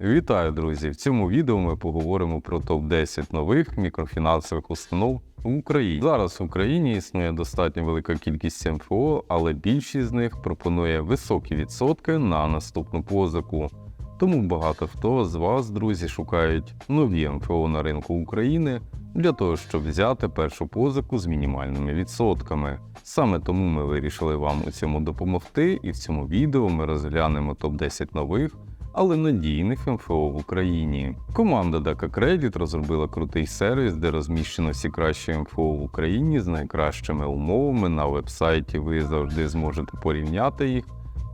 Вітаю, друзі! В цьому відео ми поговоримо про топ-10 нових мікрофінансових установ в Україні. Зараз в Україні існує достатньо велика кількість МФО, але більшість з них пропонує високі відсотки на наступну позику. Тому багато хто з вас, друзі, шукають нові МФО на ринку України для того, щоб взяти першу позику з мінімальними відсотками. Саме тому ми вирішили вам у цьому допомогти, і в цьому відео ми розглянемо топ-10 нових але надійних МФО в Україні. Команда DACA Credit розробила крутий сервіс, де розміщено всі кращі МФО в Україні з найкращими умовами. На вебсайті ви завжди зможете порівняти їх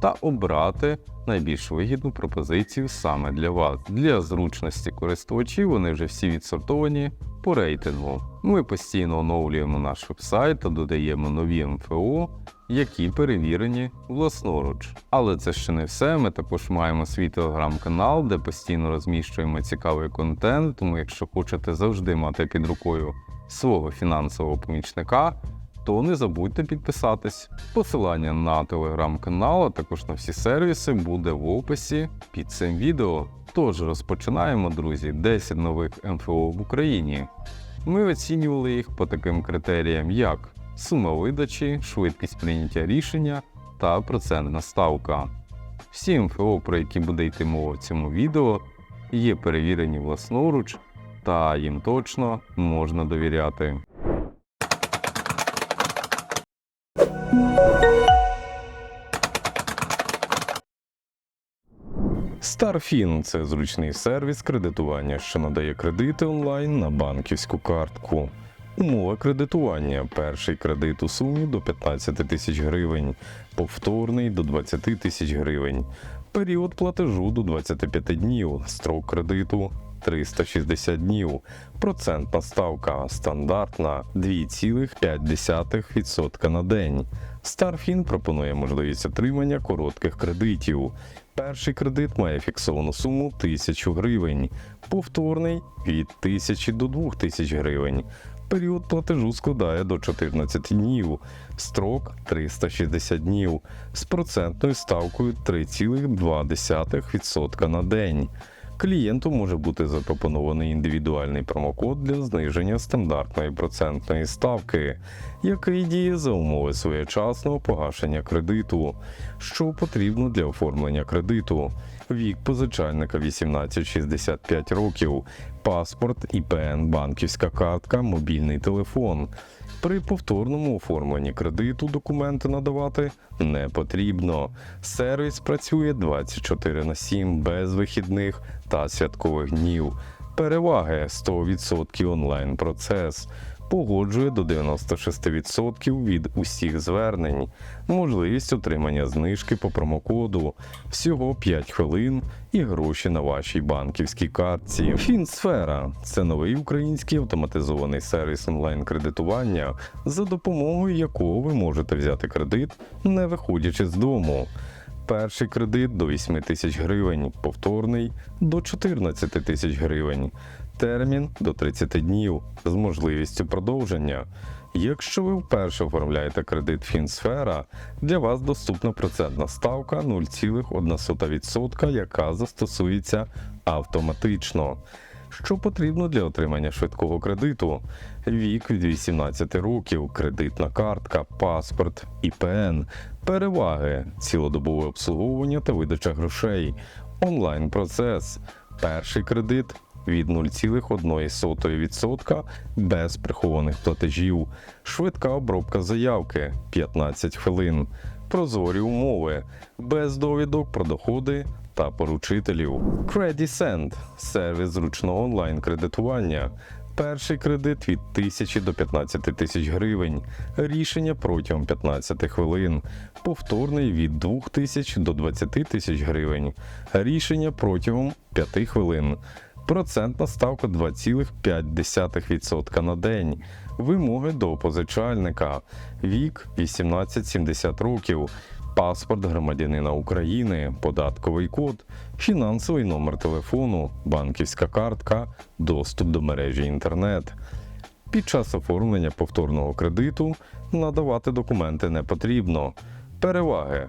та обрати найбільш вигідну пропозицію саме для вас. Для зручності користувачів вони вже всі відсортовані по рейтингу. Ми постійно оновлюємо наш вебсайт та додаємо нові МФО, які перевірені власноруч. Але це ще не все. Ми також маємо свій телеграм-канал, де постійно розміщуємо цікавий контент. Тому, якщо хочете завжди мати під рукою свого фінансового помічника, то не забудьте підписатись. Посилання на телеграм-канал, а також на всі сервіси буде в описі під цим відео. Тож розпочинаємо, друзі, 10 нових МФО в Україні. Ми оцінювали їх по таким критеріям, як сума видачі, швидкість прийняття рішення та процентна ставка. Всі МФО, про які буде йти мова в цьому відео, є перевірені власноруч, та їм точно можна довіряти. Starfin – це зручний сервіс кредитування, що надає кредити онлайн на банківську картку. Умова кредитування. Перший кредит у сумі до 15 тисяч гривень, повторний до 20 тисяч гривень. Період платежу до 25 днів, строк кредиту 360 днів. Процентна ставка стандартна 2,5% на день. Старфін пропонує можливість отримання коротких кредитів. Перший кредит має фіксовану суму 1000 гривень, повторний від 1000 до 2000 гривень. Період платежу складає до 14 днів, строк 360 днів з процентною ставкою 3,2% на день. Клієнту може бути запропонований індивідуальний промокод для зниження стандартної процентної ставки, який діє за умови своєчасного погашення кредиту, що потрібно для оформлення кредиту. Вік позичальника 18-65 років, паспорт, ІПН, банківська картка, мобільний телефон. При повторному оформленні кредиту документи надавати не потрібно. Сервіс працює 24 на 7 без вихідних та святкових днів. Переваги 100% онлайн процес. Погоджує до 96% від усіх звернень, можливість отримання знижки по промокоду, всього 5 хвилин і гроші на вашій банківській картці. Фінсфера це новий український автоматизований сервіс онлайн-кредитування, за допомогою якого ви можете взяти кредит, не виходячи з дому. Перший кредит до 8 тисяч гривень, повторний до 14 тисяч гривень, термін до 30 днів з можливістю продовження. Якщо ви вперше оформляєте кредит Фінсфера, для вас доступна процентна ставка 0,1%, яка застосується автоматично. Що потрібно для отримання швидкого кредиту? Вік від 18 років, кредитна картка, паспорт, ІПН, переваги, цілодобове обслуговування та видача грошей, онлайн процес, перший кредит від 0,1% без прихованих платежів, швидка обробка заявки 15 хвилин, прозорі умови, без довідок про доходи та поручителів. CreditSend – сервіс зручного онлайн-кредитування. Перший кредит від 1000 до 15 тисяч гривень, рішення протягом 15 хвилин, повторний від 2000 до 20 тисяч гривень, рішення протягом 5 хвилин. Процентна ставка 2,5% на день. Вимоги до позичальника. Вік 18-70 років. Паспорт громадянина України, податковий код, фінансовий номер телефону, банківська картка, доступ до мережі інтернет. Під час оформлення повторного кредиту надавати документи не потрібно. Переваги: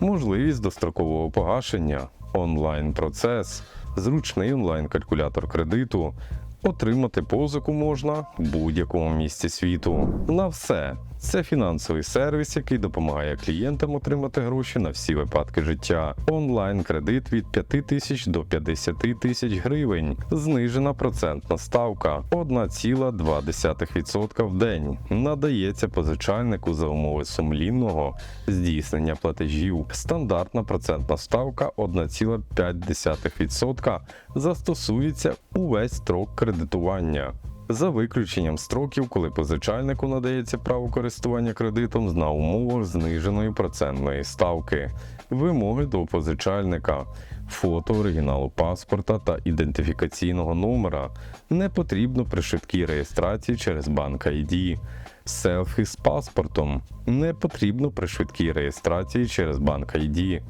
можливість дострокового погашення, онлайн процес, зручний онлайн-калькулятор кредиту. Отримати позику можна в будь-якому місці світу. На все. Це фінансовий сервіс, який допомагає клієнтам отримати гроші на всі випадки життя. Онлайн кредит від 5 тисяч до 50 тисяч гривень. Знижена процентна ставка 1,2% в день. Надається позичальнику за умови сумлінного здійснення платежів. Стандартна процентна ставка 1,5% застосується увесь строк кредитування. За виключенням строків, коли позичальнику надається право користування кредитом на умовах зниженої процентної ставки, вимоги до позичальника, фото оригіналу паспорта та ідентифікаційного номера не потрібно при швидкій реєстрації через банк ID. Селфі з паспортом не потрібно при швидкій реєстрації через банк ID.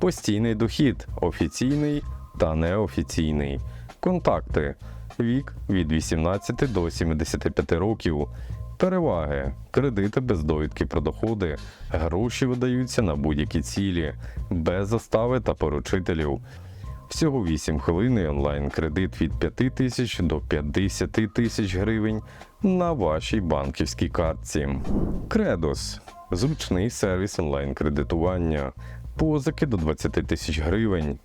Постійний дохід офіційний та неофіційний. Контакти вік від 18 до 75 років. Переваги: кредити без довідки про доходи, гроші видаються на будь-які цілі, без застави та поручителів. Всього 8 хвилин онлайн-кредит від 5 тисяч до 50 тисяч гривень на вашій банківській картці. Кредос зручний сервіс онлайн-кредитування, позики до 20 тисяч гривень.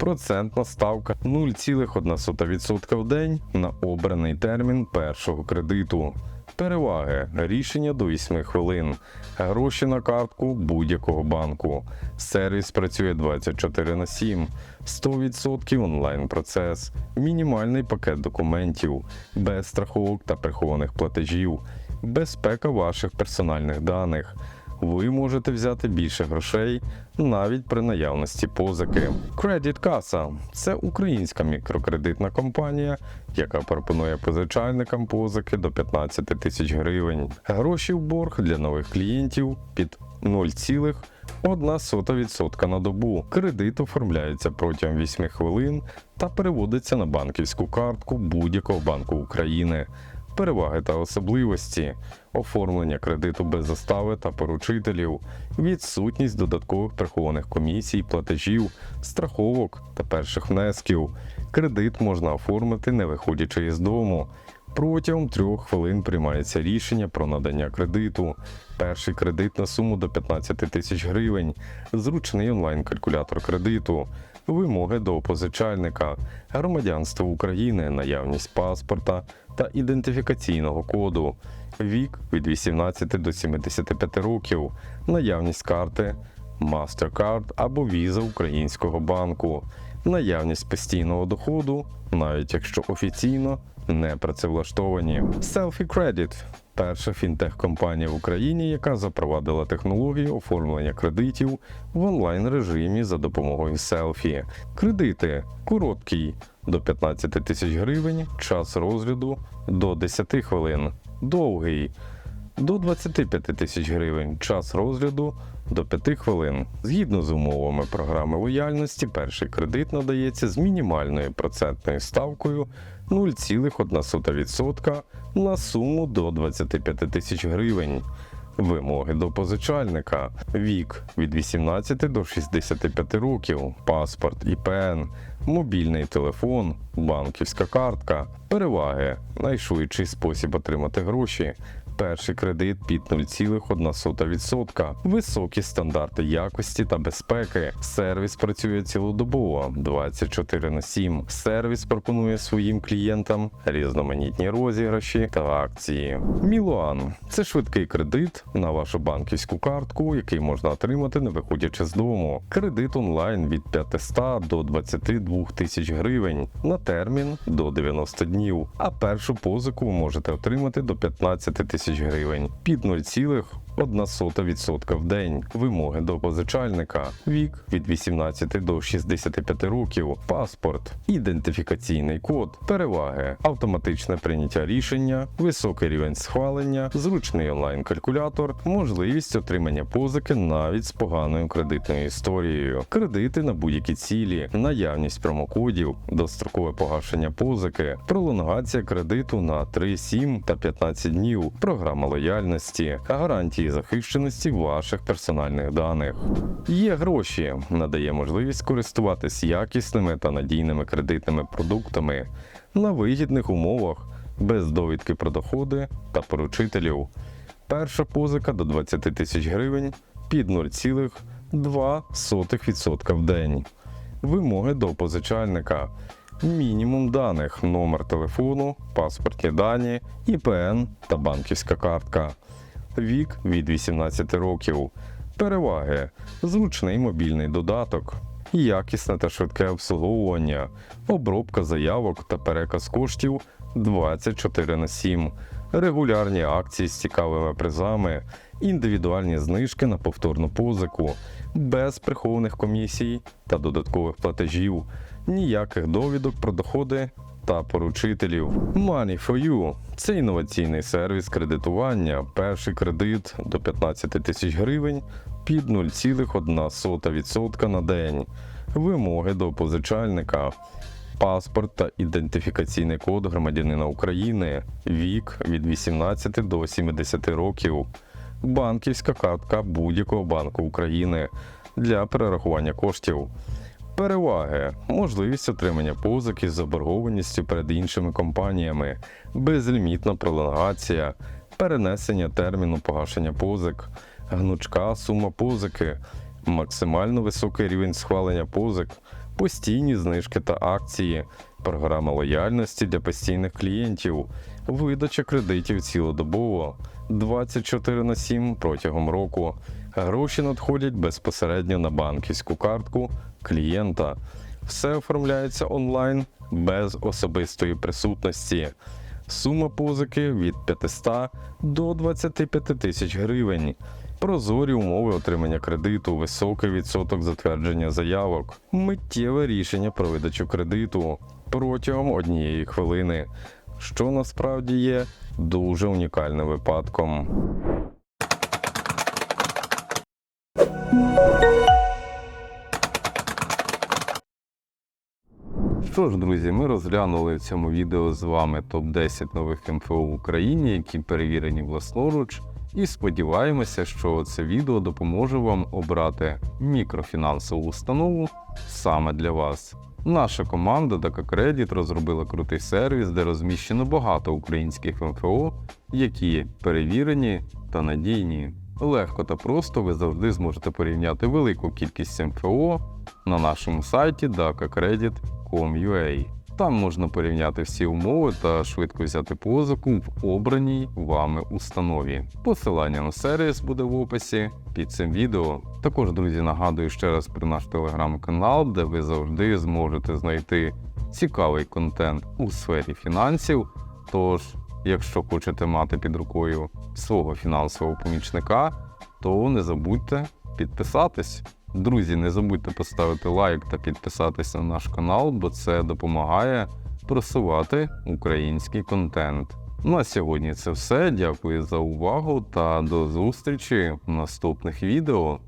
Процентна ставка 0,1% в день на обраний термін першого кредиту. Переваги рішення до 8 хвилин. Гроші на картку будь-якого банку. Сервіс працює 24 на 7, 100% онлайн процес, мінімальний пакет документів, без страховок та прихованих платежів, безпека ваших персональних даних. Ви можете взяти більше грошей навіть при наявності позики. Credit Casa – це українська мікрокредитна компанія, яка пропонує позичальникам позики до 15 тисяч гривень. Гроші в борг для нових клієнтів під 0,1% на добу. Кредит оформляється протягом 8 хвилин та переводиться на банківську картку будь-якого банку України. Переваги та особливості, оформлення кредиту без застави та поручителів, відсутність додаткових прихованих комісій, платежів, страховок та перших внесків. Кредит можна оформити, не виходячи із дому. Протягом трьох хвилин приймається рішення про надання кредиту. Перший кредит на суму до 15 тисяч гривень, зручний онлайн-калькулятор кредиту, вимоги до позичальника, громадянство України, наявність паспорта та ідентифікаційного коду, вік від 18 до 75 років, наявність карти, MasterCard або віза українського банку, наявність постійного доходу, навіть якщо офіційно не працевлаштовані. Selfie Credit – перша фінтех-компанія в Україні, яка запровадила технологію оформлення кредитів в онлайн режимі за допомогою селфі. Кредити короткий до 15 тисяч гривень, час розгляду до 10 хвилин, довгий. До 25 тисяч гривень, час розгляду до 5 хвилин. Згідно з умовами програми лояльності, перший кредит надається з мінімальною процентною ставкою 0,1% на суму до 25 тисяч гривень. Вимоги до позичальника: вік від 18 до 65 років, паспорт ІПН, мобільний телефон, банківська картка. Переваги: найшвидший спосіб отримати гроші. Перший кредит під 0,1%, високі стандарти якості та безпеки. Сервіс працює цілодобово 24 на 7. Сервіс пропонує своїм клієнтам різноманітні розіграші та акції. Мілуан це швидкий кредит на вашу банківську картку, який можна отримати, не виходячи з дому. Кредит онлайн від 500 до 22 тисяч гривень на термін до 90 днів. А першу позику ви можете отримати до 15 тисяч гривень. Під 0,1% в день. Вимоги до позичальника: вік від 18 до 65 років, паспорт, ідентифікаційний код, переваги, автоматичне прийняття рішення, високий рівень схвалення, зручний онлайн-калькулятор, можливість отримання позики навіть з поганою кредитною історією, кредити на будь-які цілі, наявність промокодів, дострокове погашення позики, пролонгація кредиту на 3, 7 та 15 днів, програма лояльності, гарантії захищеності ваших персональних даних. Є гроші надає можливість користуватись якісними та надійними кредитними продуктами на вигідних умовах без довідки про доходи та поручителів. Перша позика до 20 тисяч гривень під 0,2% в день. Вимоги до позичальника. Мінімум даних, номер телефону, паспортні дані, ІПН та банківська картка. Вік від 18 років. Переваги: зручний мобільний додаток, якісне та швидке обслуговування, обробка заявок та переказ коштів 24 на 7, регулярні акції з цікавими призами, індивідуальні знижки на повторну позику, без прихованих комісій та додаткових платежів, ніяких довідок про доходи та поручителів. Money for You – це інноваційний сервіс кредитування. Перший кредит до 15 тисяч гривень під 0,1% на день. Вимоги до позичальника. Паспорт та ідентифікаційний код громадянина України, вік від 18 до 70 років, банківська картка будь-якого банку України для перерахування коштів. Переваги, можливість отримання позики з заборгованістю перед іншими компаніями, безлімітна пролонгація, перенесення терміну погашення позик, гнучка сума позики, максимально високий рівень схвалення позик, постійні знижки та акції, програма лояльності для постійних клієнтів, видача кредитів цілодобово, 24 на 7 протягом року. Гроші надходять безпосередньо на банківську картку клієнта. Все оформляється онлайн без особистої присутності. Сума позики від 500 до 25 тисяч гривень. Прозорі умови отримання кредиту, високий відсоток затвердження заявок, миттєве рішення про видачу кредиту протягом однієї хвилини, що насправді є дуже унікальним випадком. Що ж, друзі, ми розглянули в цьому відео з вами топ-10 нових МФО в Україні, які перевірені власноруч. І сподіваємося, що це відео допоможе вам обрати мікрофінансову установу саме для вас. Наша команда Daka Credit розробила крутий сервіс, де розміщено багато українських МФО, які перевірені та надійні. Легко та просто ви завжди зможете порівняти велику кількість МФО на нашому сайті dakacredit.com.ua. Там можна порівняти всі умови та швидко взяти позику в обраній вами установі. Посилання на сервіс буде в описі під цим відео. Також, друзі, нагадую ще раз про наш телеграм-канал, де ви завжди зможете знайти цікавий контент у сфері фінансів. Тож, якщо хочете мати під рукою свого фінансового помічника, то не забудьте підписатись. Друзі, не забудьте поставити лайк та підписатися на наш канал, бо це допомагає просувати український контент. Ну а сьогодні це все. Дякую за увагу та до зустрічі в наступних відео.